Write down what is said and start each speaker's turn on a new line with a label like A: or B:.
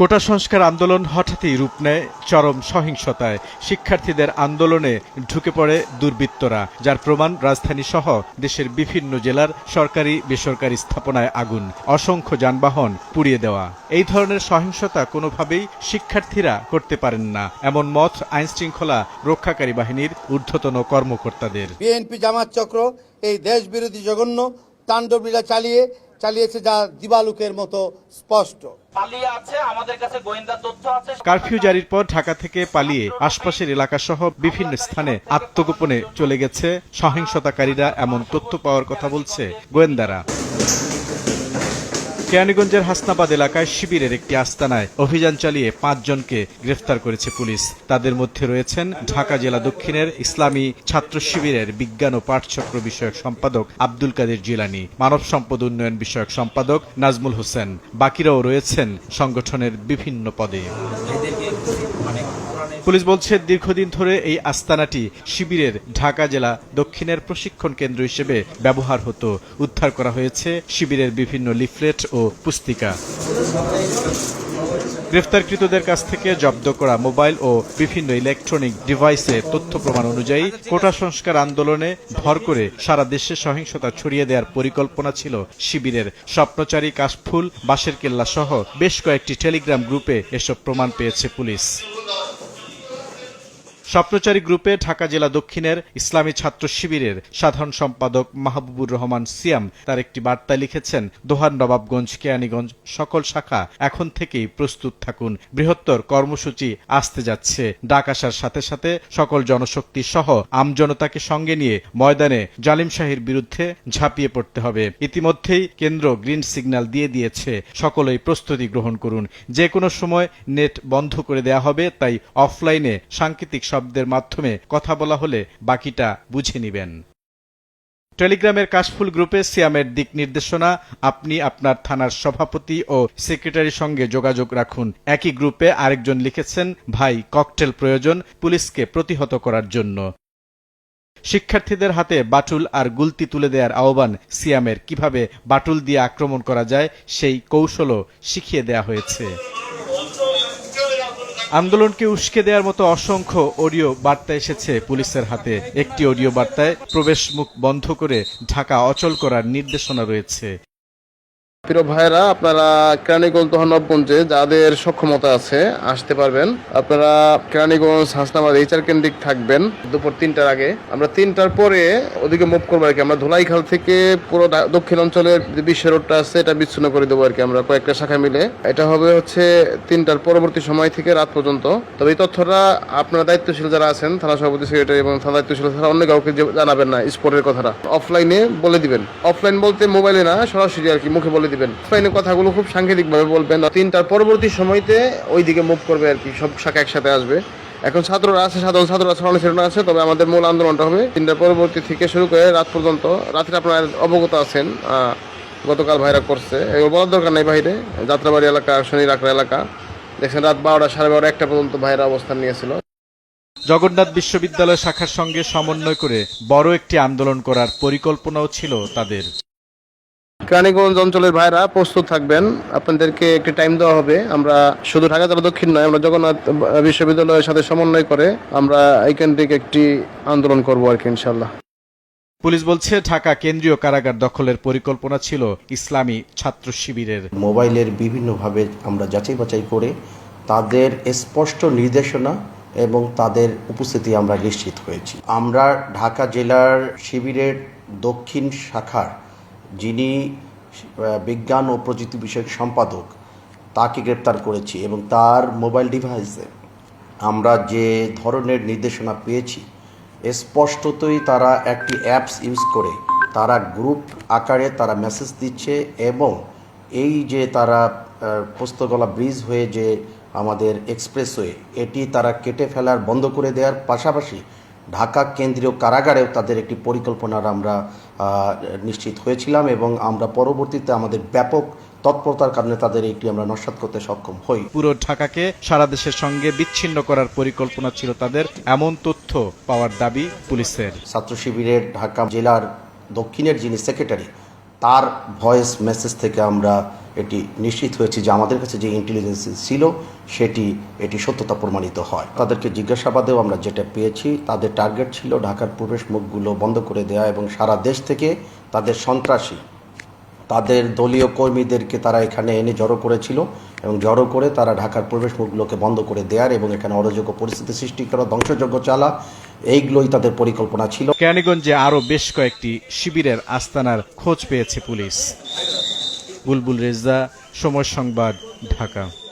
A: কোটা সংস্কার আন্দোলন হঠাৎই রূপ নেয় চরম সহিংসতায়। শিক্ষার্থীদের আন্দোলনে ঢুকে পড়ে দুর্বৃত্তরা, যার প্রমাণ রাজধানী সহ দেশের বিভিন্ন জেলার সরকারি, বেসরকারি স্থাপনায় আগুন, অসংখ্য যানবাহন পুড়িয়ে দেওয়া। এই ধরনের সহিংসতা কোনোভাবেই শিক্ষার্থীরা করতে পারেন না, এমন মত আইনশৃঙ্খলা রক্ষাকারী বাহিনীর ঊর্ধ্বতন কর্মকর্তাদের।
B: বিএনপি জামাত চক্র এই দেশ বিরোধী জঘন্য তাণ্ডবলীলা চালিয়ে, চালিয়েছে যা দিবালুকের মতো স্পষ্ট।
A: কারফিউ জারির পর ঢাকা থেকে পালিয়ে আশপাশের এলাকাসহ বিভিন্ন স্থানে আত্মগোপনে চলে গেছে সহিংসতাকারীরা, এমন তথ্য পাওয়ার কথা বলছে গোয়েন্দারা। কেরানীগঞ্জের হাসনাবাদ এলাকায় শিবিরের একটি আস্তানায় অভিযান চালিয়ে পাঁচজনকে গ্রেফতার করেছে পুলিশ। তাদের মধ্যে রয়েছেন ঢাকা জেলা দক্ষিণের ইসলামী ছাত্র শিবিরের বিজ্ঞান ও পাঠচক্র বিষয়ক সম্পাদক আব্দুল কাদের জিলানি, মানব সম্পদ উন্নয়ন বিষয়ক সম্পাদক নাজমুল হোসেন। বাকিরাও রয়েছেন সংগঠনের বিভিন্ন পদে। পুলিশ বলছে, দীর্ঘদিন ধরে এই আস্তানাটি শিবিরের ঢাকা জেলা দক্ষিণের প্রশিক্ষণ কেন্দ্র হিসেবে ব্যবহার হতো। উদ্ধার করা হয়েছে শিবিরের বিভিন্ন লিফলেট ও পুস্তিকা। গ্রেফতারকৃতদের কাছ থেকে জব্দ করা মোবাইল ও বিভিন্ন ইলেকট্রনিক ডিভাইসে তথ্য প্রমাণ অনুযায়ী কোটা সংস্কার আন্দোলনে ভর করে সারা দেশে সহিংসতা ছড়িয়ে দেওয়ার পরিকল্পনা ছিল শিবিরের। স্বপ্নচারী কাশফুল বাঁশের কেল্লা সহ বেশ কয়েকটি টেলিগ্রাম গ্রুপে এসব প্রমাণ পেয়েছে পুলিশ। স্বপ্নচারী গ্রুপে ঢাকা জেলা দক্ষিণের ইসলামী ছাত্র শিবিরের সাধারণ সম্পাদক মাহবুবুর রহমান সিয়াম তার একটি বার্তায় লিখেছেন, দোহার নবাবগঞ্জ, কেয়ানীগঞ্জ সকল শাখা এখন থেকেই প্রস্তুত থাকুন। বৃহত্তর কর্মসূচি আসতে যাচ্ছে। ডাক আসার সাথে সাথে সকল জনশক্তি সহ আমজনতাকে সঙ্গে নিয়ে ময়দানে জালিম শাহির বিরুদ্ধে ঝাঁপিয়ে পড়তে হবে। ইতিমধ্যেই কেন্দ্র গ্রিন সিগন্যাল দিয়ে দিয়েছে। সকলেই প্রস্তুতি গ্রহণ করুন। যে কোনো সময় নেট বন্ধ করে দেয়া হবে, তাই অফলাইনে সাংকেতিক শব্দের মাধ্যমে কথা বলা হলে বাকিটা বুঝে নিবেন। টেলিগ্রামের কাশফুল গ্রুপে সিয়ামের দিক নির্দেশনা, আপনি আপনার থানার সভাপতি ও সেক্রেটারির সঙ্গে যোগাযোগ রাখুন। একই গ্রুপে আরেকজন লিখেছেন, ভাই, ককটেল প্রয়োজন, পুলিশকে প্রতিহত করার জন্য। শিক্ষার্থীদের হাতে বাটুল আর গুলতি তুলে দেওয়ার আহ্বান সিয়ামের। কীভাবে বাটুল দিয়ে আক্রমণ করা যায়, সেই কৌশলও শিখিয়ে দেয়া হয়েছে। আন্দোলনকে উস্কে দেওয়ার মতো অসংখ্য অডিও বার্তা এসেছে পুলিশের হাতে। একটি অডিও বার্তায় প্রবেশ মুখ বন্ধ করে ঢাকা অচল করার নির্দেশনা রয়েছে।
C: প্রিয় ভাইরা আপনারা কেরানীগঞ্জ দহনবগঞ্জে যাদের সক্ষমতা আছে, আসতে পারবেন। আপনারা কেরানীগঞ্জ, হাসনাবাদ, এইচআর কেন্দ্রিক থাকবেন দুপুর তিনটার আগে। আমরা তিনটার পরে ওদিকে মুভ করব আর কি। আমরা ধুলাইখাল থেকে পুরো দক্ষিণ অঞ্চলের যে বিশ্ব রোডটা আছে, এটা বিচ্ছিন্ন করে দেবো আর কি আমরা কয়েকটা শাখা মিলে। এটা হবে হচ্ছে তিনটার পরবর্তী সময় থেকে রাত পর্যন্ত। তবে এই তথ্যটা আপনারা দায়িত্বশীল যারা আছেন, থানা সভাপতি সেক্রেটারি এবং থানা দায়িত্বশীল তারা অন্য কাউকে জানাবেন না স্পোর্টের কথাটা। অফলাইনে বলে দিবেন। অফলাইন বলতে মোবাইলে না, সরাসরি আর কি মুখে বলে দিবেন। অফলাইনে কথাগুলো খুব সাংকেতিক ভাবে বলবেন তিনটার পরবর্তী সময়তে ওইদিকে মুভ করবে আর কি, সব শাখা একসাথে আসবে। এখন ছাত্ররা আছে, সাধারণ ছাত্ররা ছড়ানো ছিটানো আছে, তবে আমাদের মূল আন্দোলনটা হবে তিনটার পরবর্তী থেকে শুরু করে রাত পর্যন্ত। রাত্রে আপনারা অবগত আছেন গতকাল ভাইরা করছে। এগুলো বলার দরকার নেই বাইরে, যাত্রাবাড়ি এলাকা, শনি রাখরা এলাকা। দেখছেন রাত বারোটা, সাড়ে বারোটা, একটা পর্যন্ত ভাইরা অবস্থান নিয়েছিল।
A: জগন্নাথ বিশ্ববিদ্যালয় শাখার সঙ্গে সমন্বয় করে বড় একটি আন্দোলন করার পরিকল্পনাও ছিল তাদের।
C: কেরানীগঞ্জ অঞ্চলের ভাইরা প্রস্তুত থাকবেন। আপনাদেরকে একটি টাইম দেওয়া হবে। আমরা শুধু ঢাকা জেলা দক্ষিণ নয় আমরা জগন্নাথ বিশ্ববিদ্যালয়ের সাথে সমন্বয় করে আমরা এইখান থেকে একটি আন্দোলন করব আর কি ইনশাল্লাহ
A: পুলিশ বলছে ঢাকা কেন্দ্রীয় কারাগার দখলের পরিকল্পনা ছিল ইসলামী ছাত্র শিবিরের।
D: মোবাইলের বিভিন্নভাবে আমরা যাচাই বাছাই করে তাদের স্পষ্ট নির্দেশনা এবং তাদের উপস্থিতি আমরা নিশ্চিত হয়েছি। আমরা ঢাকা জেলার শিবিরের দক্ষিণ শাখার যিনি বিজ্ঞান ও প্রযুক্তি বিষয়ক সম্পাদক তাকে গ্রেপ্তার করেছি এবং তার মোবাইল ডিভাইসে আমরা যে ধরনের নির্দেশনা পেয়েছি স্পষ্টতই তারা একটি অ্যাপস ইউজ করে তারা গ্রুপ আকারে তারা মেসেজ দিচ্ছে এবং এই যে তারা আহ, পোস্তগলা ব্রিজ হয়ে যে আমাদের এক্সপ্রেসওয়ে এটি তারা কেটে ফেলার বন্ধ করে দেওয়ার পাশাপাশি ঢাকা কেন্দ্রীয় কারাগারেও তাদের একটি পরিকল্পনার আমরা নিশ্চিত হয়েছিলাম এবং আমরা পরবর্তীতে আমাদের ব্যাপক তৎপরতার কারণে তাদের এটি আমরা নস্বাত করতে সক্ষম হই।
A: পুরো ঢাকাকে সারা দেশের সঙ্গে বিচ্ছিন্ন করার পরিকল্পনা ছিল তাদের এমন তথ্য পাওয়ার দাবি পুলিশের।
D: ছাত্র শিবিরের ঢাকা জেলার দক্ষিণের যিনি সেক্রেটারি তার ভয়েস মেসেজ থেকে আমরা এটি নিশ্চিত হয়েছি যে আমাদের কাছে যে ইন্টেলিজেন্স ছিল, সেটি, এটি সত্যতা প্রমাণিত হয়। তাদেরকে জিজ্ঞাসাবাদেও আমরা যেটা পেয়েছি, তাদের টার্গেট ছিল ঢাকার প্রবেশ মুখগুলো বন্ধ করে দেওয়া এবং সারা দেশ থেকে তাদের সন্ত্রাসী, তাদের দলীয় কর্মীদেরকে তারা এখানে এনে জড়ো করেছিল এবং জড়ো করে তারা ঢাকার প্রবেশ মুখগুলোকে বন্ধ করে দেওয়ার এবং এখানে অরাজক পরিস্থিতি সৃষ্টি করা, ধ্বংসযজ্ঞ চালা এইগুলোই তাদের পরিকল্পনা ছিল।
A: কেরানীগঞ্জে আরও বেশ কয়েকটি শিবিরের আস্তানার খোঁজ পেয়েছে পুলিশ। বুলবুল রেজা, সময় সংবাদ, ঢাকা।